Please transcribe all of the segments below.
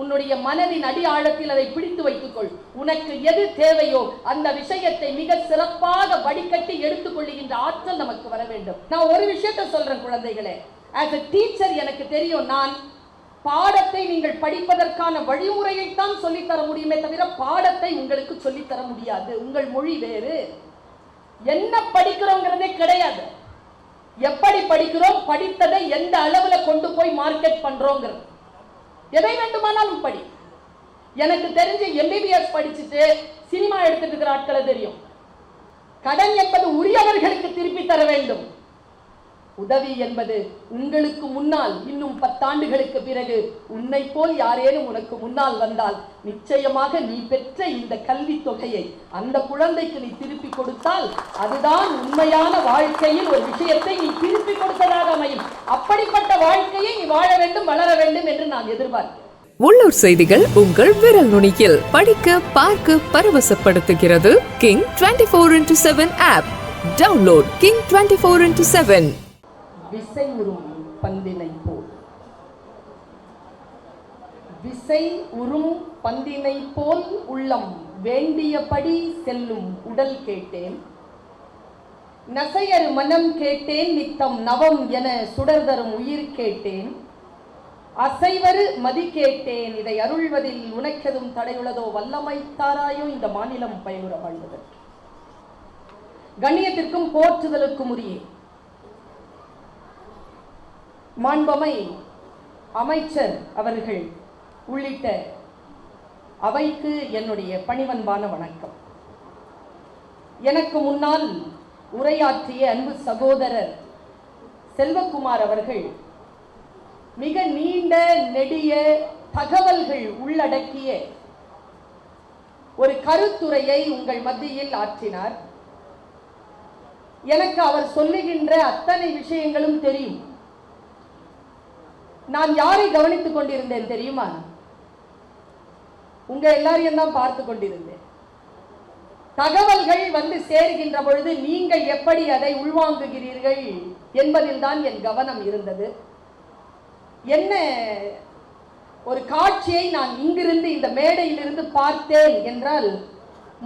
உன்னுடைய மனதின் அடி ஆழத்தில் அதை பிடித்து வைத்துக்கொள். உனக்கு எது தேவையோ அந்த விஷயத்தை மிக சிறப்பாக வடிகட்டி எடுத்துக்கொள்ளுகின்ற ஆற்றல் நமக்கு வர வேண்டும். நான் ஒரு விஷயத்தை சொல்றேன் குழந்தைகளே. ஆஸ் a டீச்சர் எனக்கு தெரியும் நான் பாடத்தை நீங்கள் படிப்பதற்கான வழிமுறையைத்தான் சொல்லித்தர முடியுமே தவிர பாடத்தை உங்களுக்கு சொல்லித்தர முடியாது. உங்கள் மொழி வேறு. என்ன படிக்கிறோங்கிறதே கிடையாது. எப்படி படிக்கிறோம்? படித்ததை எந்த அளவில் கொண்டு போய் மார்க்கெட் பண்றோங்கிறது. எதை வேண்டுமானாலும் படி. எனக்கு தெரிஞ்ச எம்பிபிஎஸ் படிச்சுட்டு சினிமா எடுத்துட்டு இருக்கிற ஆட்களை தெரியும். கடன் என்பது உரியவர்களுக்கு திருப்பி தர வேண்டும். உதவி என்பது உங்களுக்கு முன்னால் இன்னும் பத்தாண்டுகளுக்கு பிறகு உன்னை போல் யாரேனும் உனக்கு முன்னால் வந்தால் நிச்சயமாக நீ பெற்ற இந்த கல்வி தொகையை அந்த குழந்தைக்கு நீ திருப்பி கொடுத்தால் அதுதான் உண்மையான வாழ்க்கையில் ஒரு விஷயத்தை நீ திருப்பி கொடுத்ததாக அமையும். அப்படிப்பட்ட வாழ்க்கையை நீ வாழ வேண்டும் வளர வேண்டும் என்று நான் எதிர்பார்க்கிறேன். உள்ளூர் செய்திகள் உங்கள் விரல் நுனியில் படிக்க பார்க்க பரவசப்படுத்துகிறது. King twenty four into seven app download king twenty four into seven விசை உறும் பந்தினை போல். விசை உறும் பந்தினை போல் உள்ளம் வேண்டியபடி செல்லும் உடல் கேட்டேன். நசையர் மனம் கேட்டேன் நித்தம் நவம் என சுடர் தரும் உயிர் கேட்டேன். அசைவரு மதி கேட்டேன் இதை அருள்வதில் உனக்கெதும் தடையுள்ளதோ வல்லமை தாராயோ இந்த மாநிலம் பயனுற வாழ்வதற்கு. கண்ணியத்திற்கும் போற்றுதலுக்கும் உரிய. மாண்பமை அமைச்சர் அவர்கள் உள்ளிட்ட அவைக்கு என்னுடைய பணிவன்பான வணக்கம். எனக்கு முன்னால் உரையாற்றிய அன்பு சகோதரர் செல்வகுமார் அவர்கள் மிக நீண்ட நெடிய தகவல்கள் உள்ளடக்கிய ஒரு கருத்துரையை உங்கள் மத்தியில் ஆற்றினார். எனக்கு அவர் சொல்லுகின்ற அத்தனை விஷயங்களும் தெரியும். நான் யாரை கவனித்துக் கொண்டிருந்தேன் தெரியுமா? உங்க எல்லாரையும் தான் பார்த்து கொண்டிருந்தேன். தகவல்கள் வந்து சேருகின்ற பொழுது நீங்கள் எப்படி அதை உள்வாங்குகிறீர்கள் என்பதில் தான் என் கவனம் இருந்தது. என்ன ஒரு காட்சியை நான் இங்கிருந்து இந்த மேடையிலிருந்து பார்த்தேன் என்றால்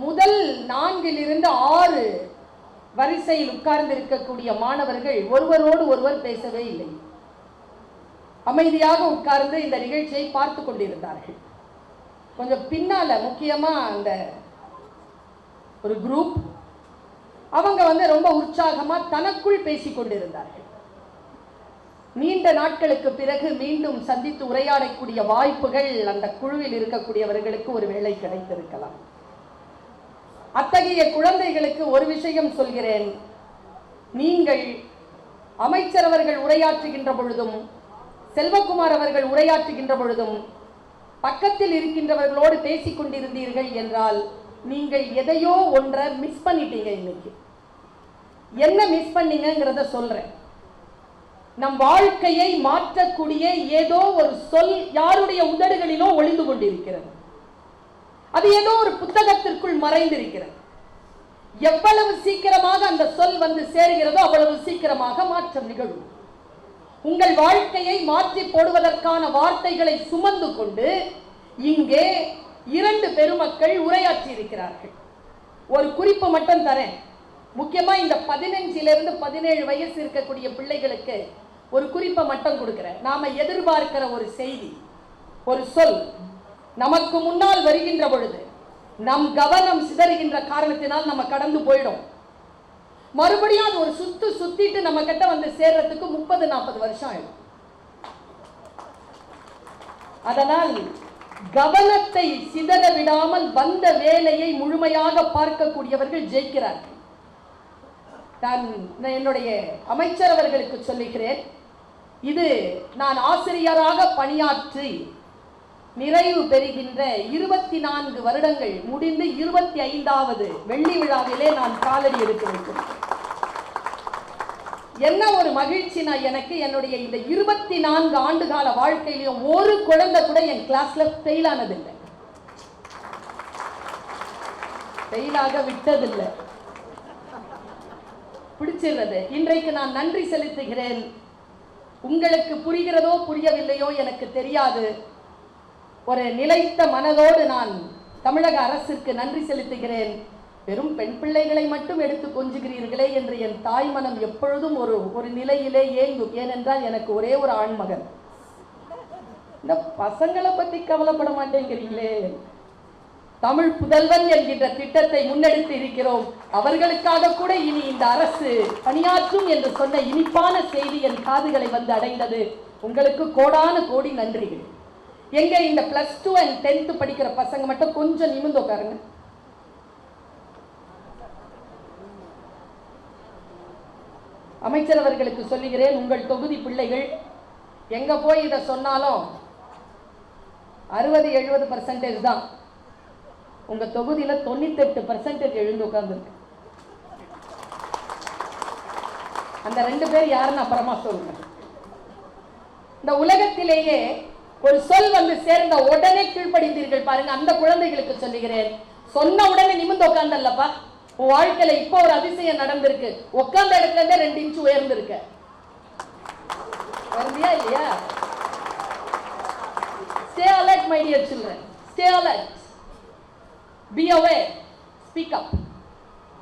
முதல் நான்கிலிருந்து ஆறு வரிசையில் உட்கார்ந்து இருக்கக்கூடிய மாணவர்கள் ஒருவரோடு ஒருவர் பேசவே இல்லை. அமைதியாக உட்கார்ந்து இந்த நிகழ்ச்சியை பார்த்து கொண்டிருந்தார்கள். கொஞ்சம் பின்னால முக்கியமா அந்த ஒரு குரூப் அவங்க வந்து ரொம்ப உற்சாகமா தனக்குள் பேசிக் கொண்டிருந்தார்கள். நீண்ட நாட்களுக்கு பிறகு மீண்டும் சந்தித்து உரையாடக்கூடிய வாய்ப்புகள் அந்த குழுவில் இருக்கக்கூடியவர்களுக்கு ஒரு வேலை கிடைத்திருக்கலாம். அத்தகைய குழந்தைகளுக்கு ஒரு விஷயம் சொல்கிறேன். நீங்கள் அமைச்சரவர்கள் உரையாற்றுகின்ற பொழுதும் செல்வகுமார் அவர்கள் உரையாற்றுகின்ற பொழுதும் பக்கத்தில் இருக்கின்றவர்களோடு பேசிக் கொண்டிருந்தீர்கள் என்றால் நீங்கள் எதையோ ஒன்றை மிஸ் பண்ணிட்டீங்க இன்னைக்கு. என்ன மிஸ் பண்ணீங்கங்கிறத சொல்றேன். நம் வாழ்க்கையை மாற்றக்கூடிய ஏதோ ஒரு சொல் யாருடைய உதடுகளிலோ ஒளிந்து கொண்டிருக்கிறது. அது ஏதோ ஒரு புத்தகத்திற்குள் மறைந்திருக்கிறது. எவ்வளவு சீக்கிரமாக அந்த சொல் வந்து சேருகிறதோ அவ்வளவு சீக்கிரமாக மாற்றம் நிகழும். உங்கள் வாழ்க்கையை மாற்றி போடுவதற்கான வார்த்தைகளை சுமந்து கொண்டு இங்கே இரண்டு பெருமக்கள் உரையாற்றி இருக்கிறார்கள் ஒரு குறிப்பு மட்டும் தரேன். முக்கியமாக இந்த பதினஞ்சிலிருந்து பதினேழு வயசு இருக்கக்கூடிய பிள்ளைகளுக்கு ஒரு குறிப்பை மட்டும் கொடுக்குறேன். நாம் எதிர்பார்க்கிற ஒரு செய்தி ஒரு சொல் நமக்கு முன்னால் வருகின்ற பொழுது நம் கவனம் சிதறுகின்ற காரணத்தினால் நம்ம கடந்து போயிடும். மறுபடியும் அது ஒரு சுத்து சுத்திட்டு நம்ம கிட்ட வந்து சேர்றதுக்கு முப்பது நாற்பது வருஷம் ஆயிடும். அதனால் கவனத்தை சிதற விடாமல் வந்த வேலையை முழுமையாக பார்க்கக்கூடியவர்கள் ஜெயிக்கிறார்கள். நான் என்னுடைய அமைச்சர் அவர்களுக்கு சொல்லுகிறேன் இது நான் ஆசிரியராக பணியாற்றி நிறைவு பெறுகின்ற இருபத்தி நான்கு வருடங்கள் முடிந்து இருபத்தி ஐந்தாவது வெள்ளி விழாவிலே நான் காலடி எடுத்து வைக்கிறேன் என்ன ஒரு மகிழ்ச்சினா எனக்கு என்னுடைய இந்த இருபத்தி நான்கு ஆண்டு கால வாழ்க்கையிலையும் ஒரு குழந்தை கூட என் கிளாஸ்ல ஃபெயில் ஆனதில்லை. ஃபெயிலாக விட்டதில்லை. பிடிச்சிருந்தது இன்றைக்கு நான் நன்றி செலுத்துகிறேன். உங்களுக்கு புரிகிறதோ புரியவில்லையோ எனக்கு தெரியாது. ஒரு நிலைத்த மனதோடு நான் தமிழக அரசிற்கு நன்றி செலுத்துகிறேன். வெறும் பெண் பிள்ளைகளை மட்டும் எடுத்து கொஞ்சுகிறீர்களே என்று என் தாய் மனம் எப்பொழுதும் ஒரு ஒரு நிலையிலே ஏங்கும். ஏனென்றால் எனக்கு ஒரே ஒரு ஆண்மகன். இந்த பசங்களை பத்தி கவலைப்பட மாட்டேங்கிறீங்களே. தமிழ் புதல்வன் என்கின்ற திட்டத்தை முன்னெடுத்து இருக்கிறோம். அவர்களுக்காக கூட இனி இந்த அரசு பணியாற்றும் என்று சொன்ன இனிப்பான செய்தி என் காதுகளை வந்து அடைந்தது. உங்களுக்கு கோடான கோடி நன்றிகள். எங்க இந்த பிளஸ் டூ அண்ட் டென்த் படிக்கிற பசங்க மட்டும் கொஞ்சம் நிமிந்து உட்காருங்க. அமைச்சர் அவர்களுக்கு சொல்லுகிறேன் உங்கள் தொகுதி பிள்ளைகள் எங்க போய் இதை சொன்னாலும் அறுபது எழுபது பர்சன்டேஜ் தான். உங்க தொகுதியில தொண்ணூத்தெட்டு பர்சன்டேஜ் எழுந்து உட்கார்ந்துருக்கு. அந்த ரெண்டு பேர் யாருன்னு அப்புறமா சொல்லுங்க. இந்த உலகத்திலேயே ஒரு சொல் வந்து சேர்ந்த உடனே கீழ்ப்படிந்தீர்கள் பாருங்க அந்த குழந்தைகளுக்கு சொல்லுகிறேன். சொன்ன உடனே நிமிந்து உட்கார்ந்தல்லப்பா. உன் வாழ்க்கையில இப்போ ஒரு அதிசயம் நடந்திருக்கு. உட்கார்ந்த இடத்துல இருந்தே ரெண்டு இன்ச்சு உயர்ந்திருக்க. வருந்தியா இல்லையா? Stay alert my dear children stay alert be away speak up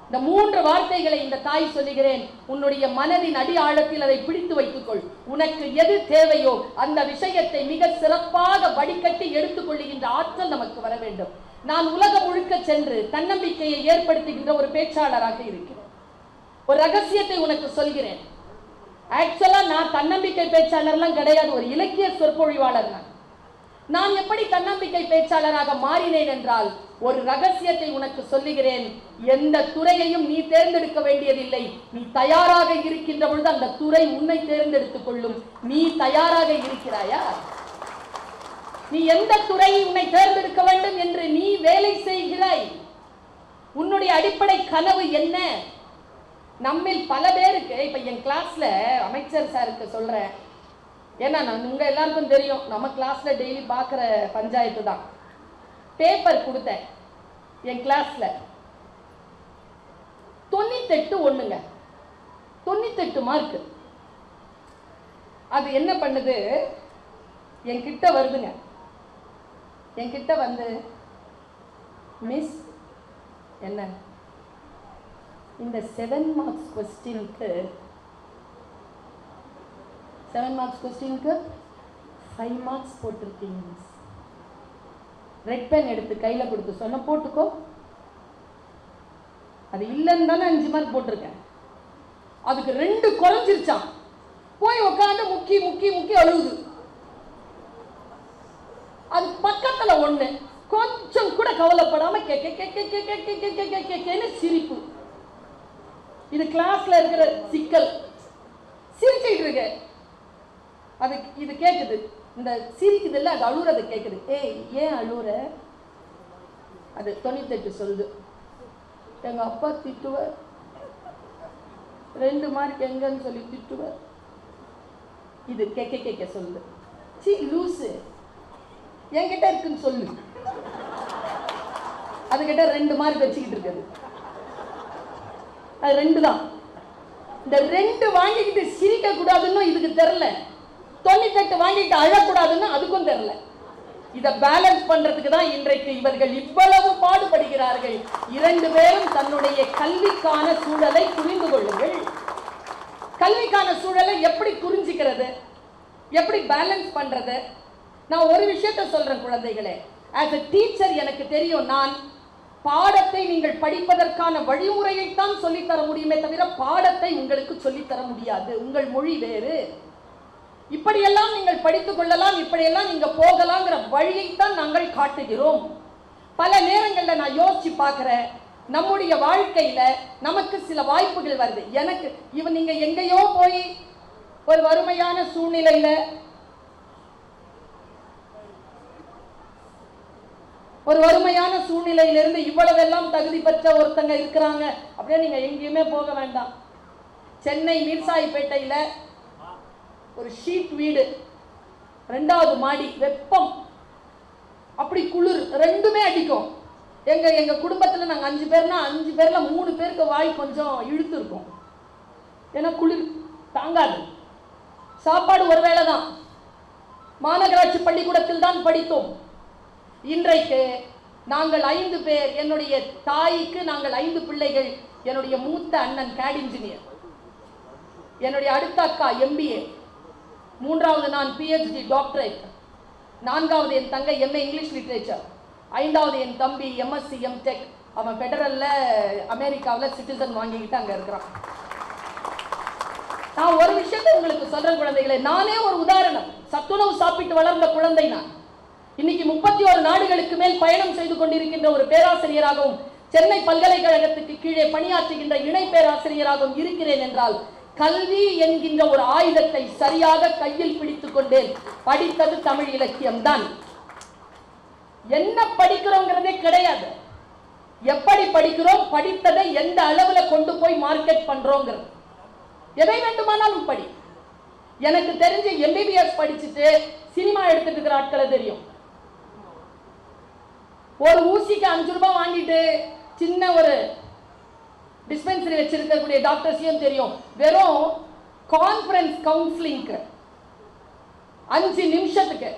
இந்த மூன்று வார்த்தைகளை இந்த தாய் சொல்லுகிறேன். உன்னுடைய மனதின் அடி ஆழத்தில் அதை பிடித்து வைத்துக்கொள். உனக்கு எது தேவையோ அந்த விஷயத்தை மிக சிறப்பாக வடிகட்டி எடுத்துக்கொள்ளுகின்ற ஆற்றல் நமக்கு வர வேண்டும். நான் உலகம் முழுக்க சென்று தன்னம்பிக்கையை ஏற்படுத்துகின்ற ஒரு பேச்சாளராக இருக்கிறேன். ஒரு ரகசியத்தை உனக்கு சொல்கிறேன். ஆக்சுவலா நான் தன்னம்பிக்கை பேச்சாளர்லாம் கிடையாது. ஒரு இலக்கிய சொற்பொழிவாளர் நான். நான் எப்படி தன்னம்பிக்கை பேச்சாளராக மாறினேன் என்றால் ஒரு ரகசியத்தை உனக்கு சொல்லுகிறேன். எந்த துறையையும் நீ தேர்ந்தெடுக்க வேண்டியதில்லை. நீ தயாராக இருக்கின்ற பொழுது அந்த துறை உன்னை தேர்ந்தெடுத்துக் கொள்ளும். நீ தயாராக இருக்கிறாயா? நீ எந்த துறையை உன்னை தேர்ந்தெடுக்க வேண்டும் என்று நீ வேலை செய்கிறாய்? உன்னுடைய அடிப்படை கனவு என்ன? நம்மில் பல பேருக்கு இப்ப என் கிளாஸ்ல அமைச்சர் சாருக்கு சொல்றேன். ஏன்னா நான் உங்க எல்லாருக்கும் தெரியும் நம்ம கிளாஸ்ல டெய்லி பார்க்குற பஞ்சாயத்து தான். பேப்பர் கொடுத்தேன் என் கிளாஸ்ல தொண்ணூத்தெட்டு ஒண்ணுங்க. தொண்ணூத்தெட்டு மார்க் அது என்ன பண்ணுது? என்கிட்ட வருதுங்க. என்கிட்ட வந்து மிஸ் என்ன? இந்த செவன் மார்க்ஸ் கொஸ்டினுக்கு செவன் மார்க்ஸ் கொஸ்டினுக்கு ஃபைவ் மார்க்ஸ் போட்டிருக்கீங்க மிஸ் ரெட் பென் எடுத்து கையில் கொடுத்து சொன்ன போட்டுக்கோ. அது இல்லைன்னு தானே அஞ்சு மார்க் போட்டிருக்கேன். அதுக்கு ரெண்டு குறைஞ்சிருச்சான் போய் உட்காந்து முக்கி முக்கி முக்கி அழுகுது. அது அதுல ஒண்ணு கொஞ்சம் கூட கவலைப்படாம கேட்க கேட்க கேட்க கேட்க கேட்க கேட்கன்னு சிரிப்பு இது கிளாஸ்ல இருக்கிற சிக்கல் சிரிச்சுட்டு இருக்க அது இது கேட்குது இந்த சிரிக்குது இல்லை அது அழுறது கேக்குது ஏய் ஏன் அழுற அது தொண்ணூத்தெட்டு சொல்லுது எங்க அப்பா திட்டுவார் ரெண்டு மார்க் எங்கன்னு சொல்லி திட்டுவார் இது கேக்க கேட்க சொல்லுது சி லூஸு என்கிட்ட இருக்குன்னு சொல்லு. அதுகிட்ட ரெண்டு மார்க் வச்சுக்கிட்டு இருக்குது. அது ரெண்டு தான் இந்த ரெண்டு வாங்கிக்கிட்டு சிரிக்க கூடாதுன்னு இதுக்கு தெரில தொண்ணூத்தெட்டு வாங்கிட்டு அழக்கூடாதுன்னு அதுக்கும் தெரில இதை பேலன்ஸ் பண்றதுக்கு தான் இன்றைக்கு இவர்கள் இவ்வளவு பாடுபடுகிறார்கள். இரண்டு பேரும் தன்னுடைய கல்விக்கான சூழலை புரிந்து கொள்ளுங்கள். கல்விக்கான சூழலை எப்படி புரிஞ்சுக்கிறது? எப்படி பேலன்ஸ் பண்றது? நான் ஒரு விஷயத்த சொல்கிறேன் குழந்தைகளே. ஆஸ் a டீச்சர் எனக்கு தெரியும் நான் பாடத்தை நீங்கள் படிப்பதற்கான வழிமுறையைத்தான் சொல்லித்தர முடியுமே தவிர பாடத்தை உங்களுக்கு சொல்லித்தர முடியாது. உங்கள் மொழி வேறு. இப்படியெல்லாம் நீங்கள் படித்துக் கொள்ளலாம் இப்படியெல்லாம் நீங்கள் போகலாங்கிற வழியைத்தான் நாங்கள் காட்டுகிறோம். பல நேரங்களில் நான் யோசிச்சு பார்க்குறேன். நம்முடைய வாழ்க்கையில் நமக்கு சில வாய்ப்புகள் வருது. எனக்கு இவன் நீங்கள் எங்கேயோ போய் ஒரு வறுமையான சூழ்நிலையில் ஒரு வறுமையான சூழ்நிலையிலிருந்து இவ்வளவெல்லாம் தகுதி பெற்ற ஒருத்தங்க இருக்கிறாங்க. அப்படியே நீங்க எங்கேயுமே போக வேண்டாம். சென்னை மீர்சாயிப்பேட்டையில ஒரு ஷீட் வீடு ரெண்டாவது மாடி வெப்பம். அப்படி குளிர் ரெண்டுமே அடிக்கும். எங்க எங்க குடும்பத்தில் நாங்கள் அஞ்சு பேர்னா அஞ்சு பேர்ல மூணு பேருக்கு வாய் கொஞ்சம் இழுத்து இருக்கும். ஏன்னா குளிர் தாங்காது. சாப்பாடு ஒரு வேளை தான். மாநகராட்சி பள்ளிக்கூடத்தில் தான் படித்தோம். இன்றைக்கு நாங்கள் ஐந்து பேர் என்னுடைய தாய்க்கு நாங்கள் ஐந்து பிள்ளைகள் என்னுடைய மூத்த அண்ணன் கேட் இன்ஜினியர் என்னுடைய அடுத்த அக்கா எம்பிஏ மூன்றாவது நான் பிஹெச்டி டாக்டரேட் நான்காவது என் தங்கை எம்ஏ இங்கிலீஷ் லிட்ரேச்சர் ஐந்தாவது என் தம்பி எம்எஸ்சி எம்டெக் அவன் ஃபெடரலில் அமெரிக்காவில் சிட்டிசன் வாங்கிக்கிட்டு அங்கே இருக்கிறான். நான் ஒரு விஷயத்தை உங்களுக்கு சொல்கிற குழந்தைகளே நானே ஒரு உதாரணம். சத்துணவு சாப்பிட்டு வளர்ந்த குழந்தை நான். இன்னைக்கு முப்பத்தி ஒரு நாடுகளுக்கு மேல் பயணம் செய்து கொண்டிருக்கின்ற ஒரு பேராசிரியராகவும் சென்னை பல்கலைக்கழகத்துக்கு கீழே பணியாற்றுகின்ற இணை பேராசிரியராகவும் இருக்கிறேன் என்றால் கல்வி என்கின்ற ஒரு ஆயுதத்தை சரியாக கையில் பிடித்துக் கொண்டேன். படித்தது தமிழ் இலக்கியம் தான் என்ன படிக்கிறோங்கிறதே கிடையாது. எப்படி படிக்கிறோம்? படித்ததை எந்த அளவுல கொண்டு போய் மார்க்கெட் பண்றோங்கிறது. எதை வேண்டுமானாலும் படி. எனக்கு தெரிஞ்சு எம்பிபிஎஸ் படிச்சுட்டு சினிமா எடுத்துட்டு இருக்கிற ஆட்களை தெரியும். ஒரு ஊசிக்கு அஞ்சு ரூபாய் வாங்கிட்டு சின்ன ஒரு டிஸ்பென்சரி வச்சிருக்கக்கூடிய டாக்டர்ஸையும் தெரியும். வெறும் கான்ஃபரன்ஸ் கவுன்சிலிங்க்கு அஞ்சு நிமிஷத்துக்கு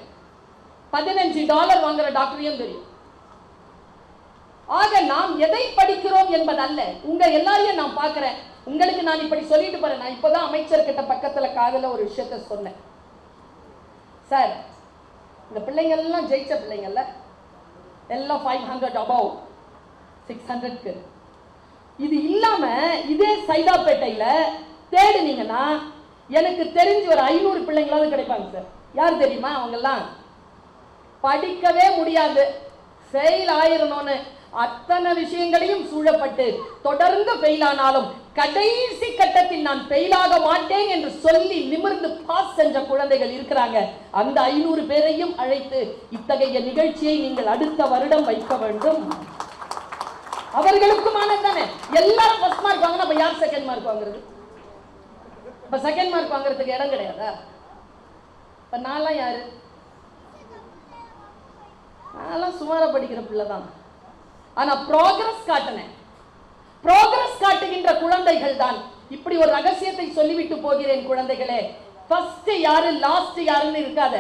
பதினஞ்சு டாலர் வாங்குற டாக்டரையும் தெரியும். ஆக நாம் எதை படிக்கிறோம் என்பதல்ல. உங்க எல்லாரையும் நான் பார்க்கிறேன். உங்களுக்கு நான் இப்படி சொல்லிட்டு போறேன். நான் இப்போதான் அமைச்சர்கிட்ட பக்கத்துல காதல ஒரு விஷயத்த சொன்னேன். சார் இந்த பிள்ளைங்கள்லாம் ஜெயிச்ச பிள்ளைங்கள்ல எல்லாம் ஃபைவ் ஹண்ட்ரட் அபவ் சிக்ஸ் ஹண்ட்ரட்க்கு இது இல்லாமல் இதே சைதாப்பேட்டையில் தேடுனீங்கன்னா எனக்கு தெரிஞ்சு ஒரு ஐநூறு பிள்ளைங்களாவது கிடைப்பாங்க சார். யார் தெரியுமா அவங்கெல்லாம்? படிக்கவே முடியாது. செயல் ஆயிரணும்னு. அத்தனை விஷயங்களையும் சூழப்பட்டு தொடர்ந்து ஃபெயில் ஆனாலும் கடைசி கட்டத்தில் நான் ஃபெயிலாக மாட்டேன் என்று சொல்லி நிமிர்ந்து பாஸ் செஞ்ச குழந்தைகள் இருக்கிறாங்க. அந்த ஐநூறு பேரையும் அழைத்து இத்தகைய நிகழ்ச்சியை நீங்கள் அடுத்த வருடம் வைக்க வேண்டும். அவர்களுக்குமானது தானே? எல்லாரும் ஃபர்ஸ்ட் மார்க் வாங்கினா அப்ப யார் செகண்ட் மார்க் வாங்குறது? இப்போ செகண்ட் மார்க் வாங்குறதுக்கு இடம் கிடையாதா? இப்போ நான்லாம் யாரு? நான்லாம் சுமாராக படிக்கிற பிள்ளை தான் ஆனா ப்ராக்ரஸ் காட்டினேன் ப்ராக்ரஸ் காட்டுகின்ற குழந்தைகள் தான். இப்படி ஒரு ரகசியத்தை சொல்லிவிட்டு போகிறேன் குழந்தைகளே. ஃபர்ஸ்ட் யாரு லாஸ்ட் யாருன்னு இருக்காத.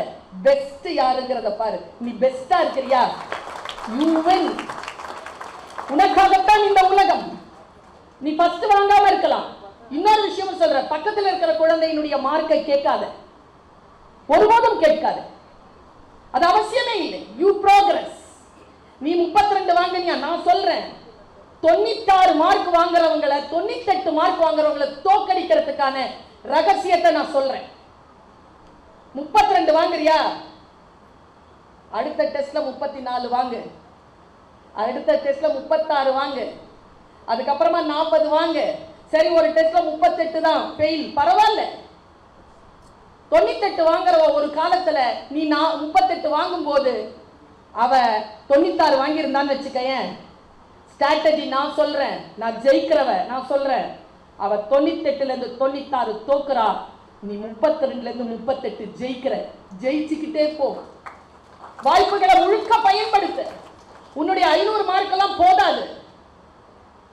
பெஸ்ட் யாருங்கிறத பாரு. நீ பெஸ்டா இருக்கிறியா? யூ வின் உனக்காகத்தான் இந்த உலகம். நீ ஃபர்ஸ்ட் வாங்காம இருக்கலாம். இன்னொரு விஷயம் சொல்ற பக்கத்தில் இருக்கிற குழந்தையினுடைய மார்க்கை கேட்காத. ஒருபோதும் கேட்காத. அது அவசியமே இல்லை. யூ ப்ரோக்ரஸ் நீ 32 ரெண்டு வாங்கினியா? நான் சொல்றேன். தொண்ணூத்தாறு மார்க் வாங்குறவங்களை தொண்ணூத்தெட்டு மார்க் வாங்குறவங்களை தோக்கடிக்கிறதுக்கான ரகசியத்தை நான் சொல்றேன். 32 ரெண்டு வாங்குறியா? அடுத்த டெஸ்ட்ல முப்பத்தி நாலு வாங்கு. அடுத்த டெஸ்ட்ல முப்பத்தாறு வாங்கு. அதுக்கப்புறமா நாற்பது வாங்கு. சரி ஒரு டெஸ்ட்ல முப்பத்தெட்டு தான். ஃபெயில் பரவாயில்ல. தொண்ணூத்தெட்டு வாங்குறவ ஒரு காலத்துல நீ நான் முப்பத்தெட்டு வாங்கும்போது அவ தொண்ணூத்தாறு வாங்கியிருந்தான்னு வச்சுக்கையன். ஸ்ட்ராட்டஜி நான் சொல்றேன். நான் ஜெயிக்கிறவ நான் சொல்றேன். அவ தொண்ணூத்தெட்டுலேருந்து தொண்ணூத்தாறு தோக்குறா. நீ முப்பத்தி ரெண்டுலேருந்து முப்பத்தெட்டு ஜெயிக்கிற. ஜெயிச்சுக்கிட்டே போ. வாய்ப்புகளை முழுக்க பயன்படுத்து. உன்னுடைய ஐநூறு மார்க்கெல்லாம் போதாது.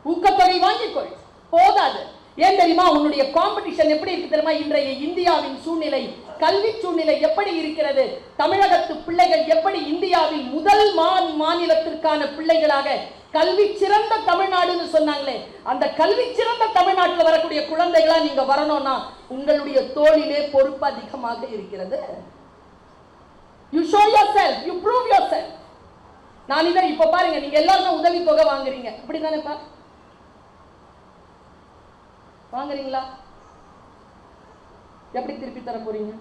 ஊக்கத்தொகை வாங்கிக்கொள். போதாது. ஏன் தெரியுமா? உன்னுடைய காம்படிஷன் எப்படி இருக்கு தெரியுமா? இன்றைய இந்தியாவின் சூழ்நிலை கல்வி சூழ்நிலை எப்படி இருக்கிறது? தமிழகத்து பிள்ளைகள் எப்படி இந்தியாவில் முதல் மாநிலத்திற்கான பிள்ளைகளாக கல்வி சிறந்த தமிழ்நாடுன்னு சொன்னாங்களே அந்த கல்வி சிறந்த தமிழ்நாட்டில் வரக்கூடிய குழந்தைகளா நீங்க வரணும்னா உங்களுடைய தோளிலே பொறுப்பு அதிகமாக இருக்கிறது. You show yourself you prove yourself நான் இதை இப்ப பாருங்க நீங்க எல்லாருமே உதவி தொகை வாங்குறீங்க. அப்படிதானேப்பா வாங்குறீங்களா? எப்படி திருப்பி தர போறீங்க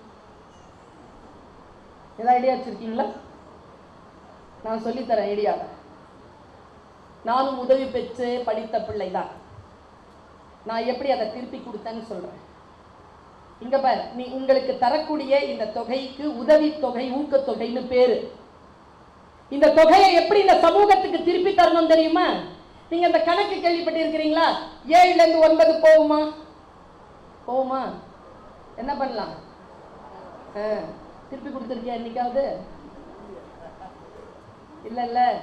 ஏதாவது ஐடியா வச்சிருக்கீங்களா? நான் சொல்லித்தரேன் ஐடியாவை நானும் உதவி பெற்று படித்த பிள்ளை தான் நான் எப்படி அதை திருப்பி கொடுத்தேன்னு சொல்றேன். இங்க பாரு நீ உங்களுக்கு தரக்கூடிய இந்த தொகைக்கு உதவி தொகை ஊக்கத்தொகைன்னு பேரு. இந்த தொகையை எப்படி இந்த சமூகத்துக்கு திருப்பி தரணும் தெரியுமா? நீங்க இந்த கணக்கு கேள்விப்பட்டிருக்கிறீங்களா? ஏழுல இருந்து ஒன்பது போகுமா? போகுமா? என்ன பண்ணலாம்? ஆ, திருப்பி கொடுத்துருக்கியா என்னைக்காவது? இல்ல இல்ல.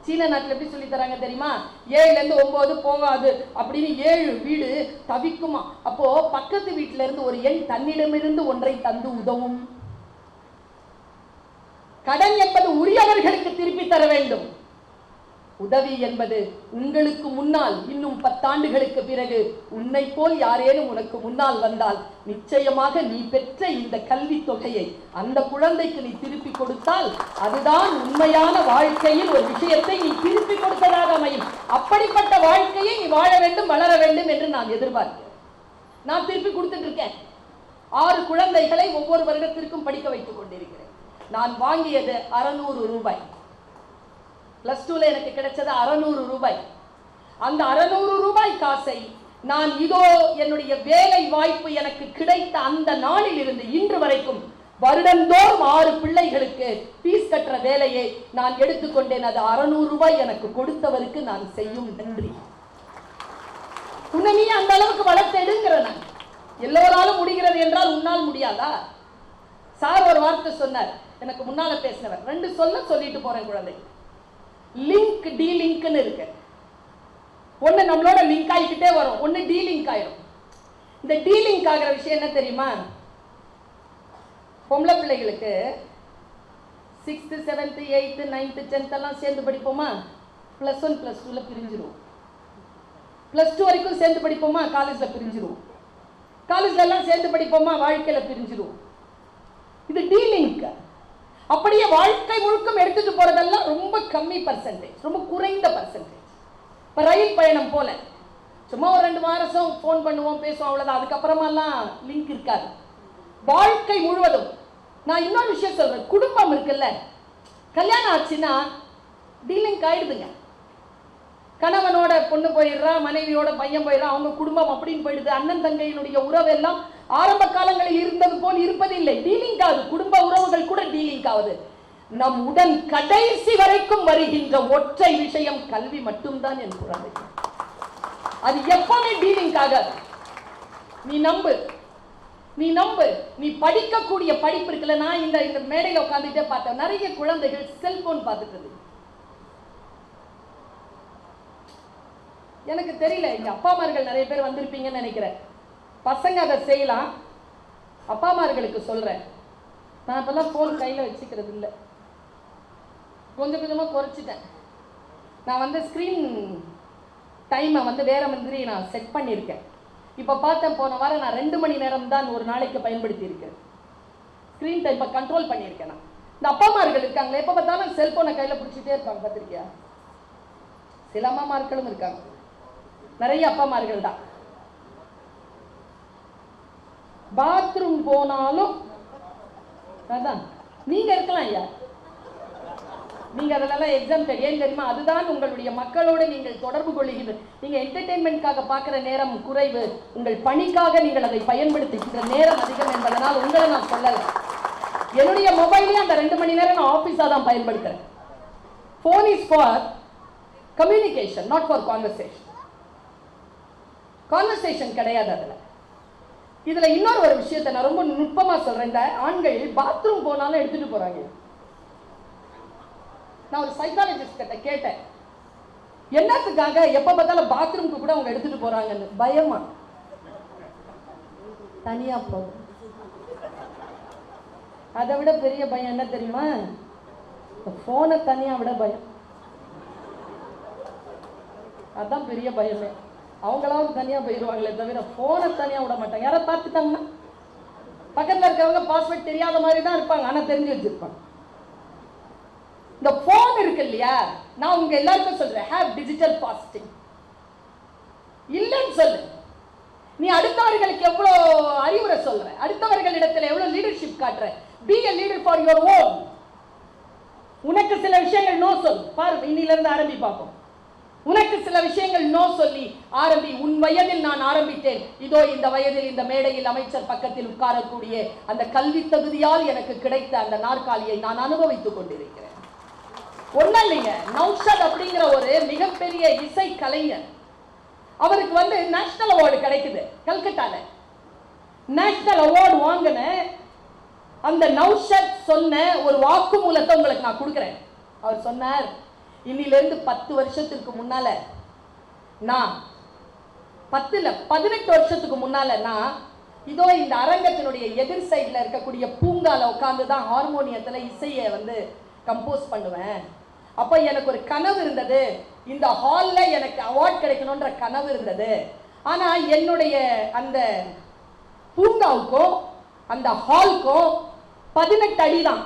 சீன நாட்டில் எப்படி சொல்லி தராங்க தெரியுமா? ஏழுல இருந்து ஒன்பது போகாது அப்படின்னு ஏழு வீடு தவிக்குமா? அப்போ பக்கத்து வீட்டுல இருந்து ஒரு எண் தன்னிடமிருந்து ஒன்றை தந்து உதவும். கடன் என்பது உரியவர்களுக்கு திருப்பி தர வேண்டும். உதவி என்பது உங்களுக்கு முன்னால் இன்னும் பத்தாண்டுகளுக்கு பிறகு உன்னை போல் யாரேனும் உனக்கு முன்னால் வந்தால் நிச்சயமாக நீ பெற்ற இந்த கல்வி தொகையை அந்த குழந்தைக்கு நீ திருப்பி கொடுத்தால் அதுதான் உண்மையான வாழ்க்கையில் ஒரு விஷயத்தை நீ திருப்பி கொடுத்ததாக அமையும். அப்படிப்பட்ட வாழ்க்கையை நீ வாழ வேண்டும் வளர வேண்டும் என்று நான் எதிர்பார்க்கிறேன். நான் திருப்பி கொடுத்துட்டு இருக்கேன் ஆறு குழந்தைகளை ஒவ்வொரு வருடத்திற்கும் படிக்க வைத்துக் கொண்டிருக்கிறேன். நான் வாங்கியது அறநூறு ரூபாய். பிளஸ் டூவில் எனக்கு கிடைச்சது அறநூறு ரூபாய். அந்த அறநூறு ரூபாய் காசை நான் இதோ என்னுடைய வேலை வாய்ப்பு எனக்கு கிடைத்த அந்த நாளில் இருந்து இன்று வரைக்கும் வருடந்தோறும் ஆறு பிள்ளைகளுக்கு ஃபீஸ் கட்டுற வேலையை நான் எடுத்துக்கொண்டேன். அது அறநூறு ரூபாய் எனக்கு கொடுத்தவருக்கு நான் செய்யும் நன்றி. உன்னை நீ அந்த அளவுக்கு வளர்த்தெடுங்கிற நான். எல்லோராலும் முடிகிறது என்றால் உன்னால் முடியாதா? சார் ஒரு வார்த்தை சொன்னார். எனக்கு முன்னால பேசினவர். ரெண்டு சொல்ல சொல்லிட்டு போறேன் குழந்தை. லிங்க் டி லிங்க்னு இருக்கு. ஒன்று நம்மளோட லிங்க் ஆகிக்கிட்டே வரும். ஒன்று டி லிங்க் ஆயிரும். இந்த டி லிங்க் ஆகிற விஷயம் என்ன தெரியுமா? பொம்பளை பிள்ளைகளுக்கு சிக்ஸ்த்து செவன்த்து எயித்து நைன்த்து டென்த்தெல்லாம் சேர்ந்து படிப்போமா? ப்ளஸ் ஒன் ப்ளஸ் டூவில் பிரிஞ்சிருவோம் ப்ளஸ் டூ வரைக்கும் சேர்ந்து படிப்போமா? காலேஜில் பிரிஞ்சிருவோம் காலேஜ்ல எல்லாம் சேர்ந்து படிப்போமா? வாழ்க்கையில் பிரிஞ்சிருவோம் இது டீலிங்க்கு அப்படியே வாழ்க்கை முழுக்கம் எடுத்துட்டு போறதெல்லாம் ரொம்ப கம்மி பர்சன்டேஜ் ரொம்ப குறைந்த பர்சன்டேஜ் இப்போ ரயில் பயணம் போல. சும்மா ஒரு ரெண்டு மாதம் ஃபோன் பண்ணுவோம் பேசுவோம் அவ்வளோதான் அதுக்கப்புறமாலாம் லிங்க் இருக்காது. வாழ்க்கை முழுவதும். நான் இன்னொரு விஷயம் சொல்றேன். குடும்பம் இருக்குல்ல. கல்யாணம் ஆச்சுன்னா டீலிங்க் ஆயிடுதுங்க. கணவனோட பொண்ணு போயிடுறா மனைவியோட பையன் போயிடுறா அவங்க குடும்பம் அப்படின்னு போயிடுது. அண்ணன் தங்கையினுடைய உறவு எல்லாம் ஆரம்ப காலங்களில் இருந்தது போல் இருப்பதில்லை. டீலிங் ஆகுது. குடும்ப உறவுகள் கூட டீலிங் ஆகுது. நம் உடன் கடைசி வரைக்கும் வருகின்ற ஒற்றை விஷயம் கல்வி மட்டும்தான் என் குழந்தை அது எப்பவுமே டீலிங் ஆகாது. நீ நம்பு. நீ நம்பு. நீ படிக்கக்கூடிய படிப்பு இருக்குல்ல நான் இந்த இந்த மேடையில் உட்காந்துட்டே பார்த்தேன். நிறைய குழந்தைகள் செல்போன் பார்த்துட்டு இருக்கு எனக்கு தெரியல எங்கள் அப்பா அம்மார்கள் நிறைய பேர் வந்திருப்பீங்கன்னு நினைக்கிறேன். பசங்க அதை செய்யலாம். அப்பா அம்மார்களுக்கு சொல்கிறேன் நான் இப்போல்லாம் ஃபோன் கையில் வச்சுக்கிறது இல்லை. கொஞ்சம் கொஞ்சமாக குறைச்சிட்டேன். நான் வந்து ஸ்க்ரீன் டைமை வந்து வேறு மாதிரி நான் செட் பண்ணியிருக்கேன். இப்போ பார்த்தேன் போன வாரம் நான் ரெண்டு மணி நேரம் தான் ஒரு நாளைக்கு பயன்படுத்தியிருக்கேன். ஸ்க்ரீன் டைமை கண்ட்ரோல் பண்ணியிருக்கேன் நான். இந்த அப்பா அம்மார்கள் இருக்காங்களே எப்போ பார்த்தாலும் செல்ஃபோனை கையில் பிடிச்சிட்டே இருப்பாங்க பார்த்துருக்கியா? சில அம்மா மார்களும் இருக்காங்க. நிறைய அப்பாமார்கள் தான். பாத்ரூம் போனாலும் அதான் நீங்க இருக்கலாம் ஐயா. நீங்க அதெல்லாம் எக்ஸாம் ஏன் தெரியுமா? அதுதான் உங்களுடைய மக்களோடு நீங்கள் தொடர்பு கொள்ளுகிறது நீங்க என்டர்டைன்மெண்ட்காக பார்க்குற நேரம் குறைவு. உங்கள் பணிக்காக நீங்கள் அதை பயன்படுத்துகின்ற நேரம் அதிகம் என்பதனால் உங்களை நான் சொல்லலை என்னுடைய மொபைலே அந்த ரெண்டு மணி நேரம் நான் ஆஃபீஸாக தான் பயன்படுத்துறேன். Phone is for communication not for conversation conversation கிடையாது அதில். இதில் இன்னொரு ஒரு விஷயத்தை நான் ரொம்ப நுட்பமாக சொல்கிறேன் இந்த ஆண்கள் பாத்ரூம் போனாலும் எடுத்துகிட்டு போகிறாங்க நான் ஒரு சைக்காலஜிஸ்ட் கிட்ட கேட்டேன். என்னத்துக்காக எப்போ பார்த்தாலும் பாத்ரூம்க்கு கூட அவங்க எடுத்துகிட்டு போகிறாங்கன்னு பயமா? தனியாக போகும் அதை விட பெரிய பயம் என்ன தெரியுமா? ஃபோனை தனியாக விட பயம். அதான் பெரிய பயமே. அவங்களாவது தனியாக போயிடுவாங்களே தவிர ஃபோனை தனியாக விட மாட்டாங்க. யாரை பார்த்துட்டாங்கன்னா பக்கத்தில் இருக்கிறவங்க பாஸ்வேர்ட் தெரியாத மாதிரி தான் இருப்பாங்க. ஆனால் தெரிஞ்சு வச்சிருப்பாங்க. இந்த ஃபோன் இருக்கு இல்லையா? நான் உங்க எல்லாருக்கும் சொல்றேன். ஹேவ் டிஜிட்டல் பாசிட்டிவ் இல்லைன்னு சொல்லு. நீ அடுத்தவர்களுக்கு எவ்வளோ அறிவுரை சொல்ற? அடுத்தவர்களிடத்தில் எவ்வளோ லீடர்ஷிப் காட்டுற? Be a leader for your own உனக்கு சில விஷயங்கள் நோ சொல் பாரு இன்னிலிருந்து ஆரம்பி பார்ப்போம் உனக்கு சில விஷயங்கள் நோ சொல்லி ஆரம்பி உன் வயதில் நான் ஆரம்பித்தேன். இதோ இந்த வயதில் இந்த மேடையில் அமைச்சர் பக்கத்தில் உட்காரக்கூடிய அந்த கல்வி தகுதியால் எனக்கு கிடைத்த அந்த நாற்காலியை நான் அனுபவித்துக் கொண்டிருக்கிறேன். ஒன்றும் இல்லைங்க நௌஷத் அப்படிங்கிற ஒரு மிகப்பெரிய இசை கலைஞர். அவருக்கு வந்து நேஷனல் அவார்டு கிடைக்குது கல்கட்டால நேஷனல் அவார்டு வாங்கின அந்த நௌஷத் சொன்ன ஒரு வாக்குமூலத்தை உங்களுக்கு நான் கொடுக்குறேன். அவர் சொன்னார் இன்னிலிருந்து பத்து வருஷத்துக்கு முன்னால நான் பத்தில் பதினெட்டு வருஷத்துக்கு முன்னால நான் இதோ இந்த அரங்கத்தினுடைய எதிர் சைடில் இருக்கக்கூடிய பூங்கால உட்காந்து தான் ஹார்மோனியத்தில் இசையை வந்து கம்போஸ் பண்ணுவேன். அப்போ எனக்கு ஒரு கனவு இருந்தது. இந்த ஹாலில் எனக்கு அவார்ட் கிடைக்கணுன்ற கனவு இருந்தது. ஆனால் என்னுடைய அந்த பூங்காவுக்கும் அந்த ஹாலுக்கும் பதினெட்டு அடி தான்.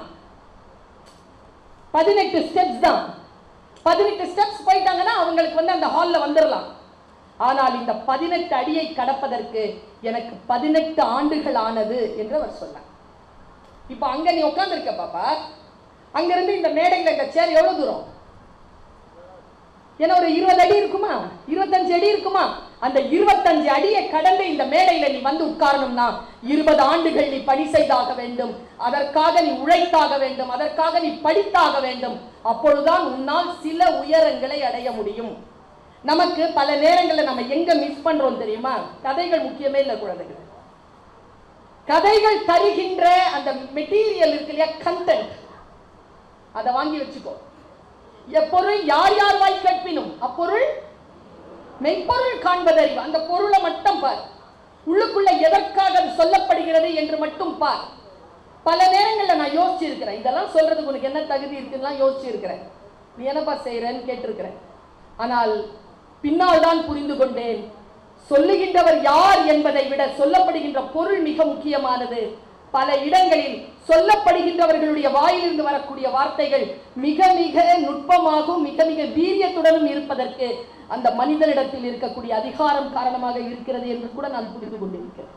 பதினெட்டு ஸ்டெப்ஸ் தான். பதினெட்டு ஸ்டெப்ஸ் போயிட்டாங்கன்னா அவங்களுக்கு வந்து அந்த ஹால்ல வந்துடலாம் ஆனால் இந்த பதினெட்டு அடியை கடப்பதற்கு எனக்கு பதினெட்டு ஆண்டுகள் ஆனது என்று அவர் சொன்னார். இப்போ அங்கே நீ உட்காந்துருக்க பாப்பா. அங்கேருந்து இந்த மேடையில் இந்த சேர் எவ்வளோ தூரம்? ஏன்னா ஒரு இருபது அடி இருக்குமா? இருபத்தஞ்சு அடி இருக்குமா? அந்த இருபத்தஞ்சு அடியை கடந்து இந்த மேடையில நீ வந்து உட்காரணும்னா இருபது ஆண்டுகள் நீ பணி செய்தாக வேண்டும். அதற்காக நீ உழைத்தாக வேண்டும். அதற்காக நீ படித்தாக வேண்டும். அப்பொழுதுதான் உன்னால் சில உயரங்களை அடைய முடியும். நமக்கு பல நேரங்களில் நம்ம எங்க மிஸ் பண்றோம் தெரியுமா? கதைகள் முக்கியமே இல்லை குழந்தைகள். கதைகள் தருகின்ற அந்த மெட்டீரியல் இருக்கு இல்லையா? கண்டென்ட் அதை வாங்கி வச்சுக்கோ. எப்பொருள் யார் யார் வாய் கற்பினும் அப்பொருள் மெய்ப்பொருள் காண்பதறிவு அந்த பொருளை மட்டும் பார். உள்ளுக்குள்ள எதற்காக அது சொல்லப்படுகிறது என்று மட்டும் பார். பல நேரங்களில் நான் யோசிச்சிருக்கிறேன். இதெல்லாம் சொல்றதுக்கு உனக்கு என்ன தகுதி இருக்குன்னு யோசிச்சிருக்கிறேன். நீ என்னப்பா செய்கிறேன்னு கேட்டிருக்கிறேன். ஆனால் பின்னால் தான் புரிந்து கொண்டேன். சொல்லுகின்றவர் யார் என்பதை விட சொல்லப்படுகின்ற பொருள் மிக முக்கியமானது. பல இடங்களில் சொல்லப்படுகின்றவர்களுடைய வாயிலிருந்து வரக்கூடிய வார்த்தைகள் மிக மிக நுட்பமாகவும் மிக மிக வீரியத்துடனும் இருப்பதற்கு அந்த மனிதனிடத்தில் இருக்கக்கூடிய அதிகாரம் காரணமாக இருக்கிறது என்று கூட நான் புரிந்து கொண்டிருக்கிறேன்.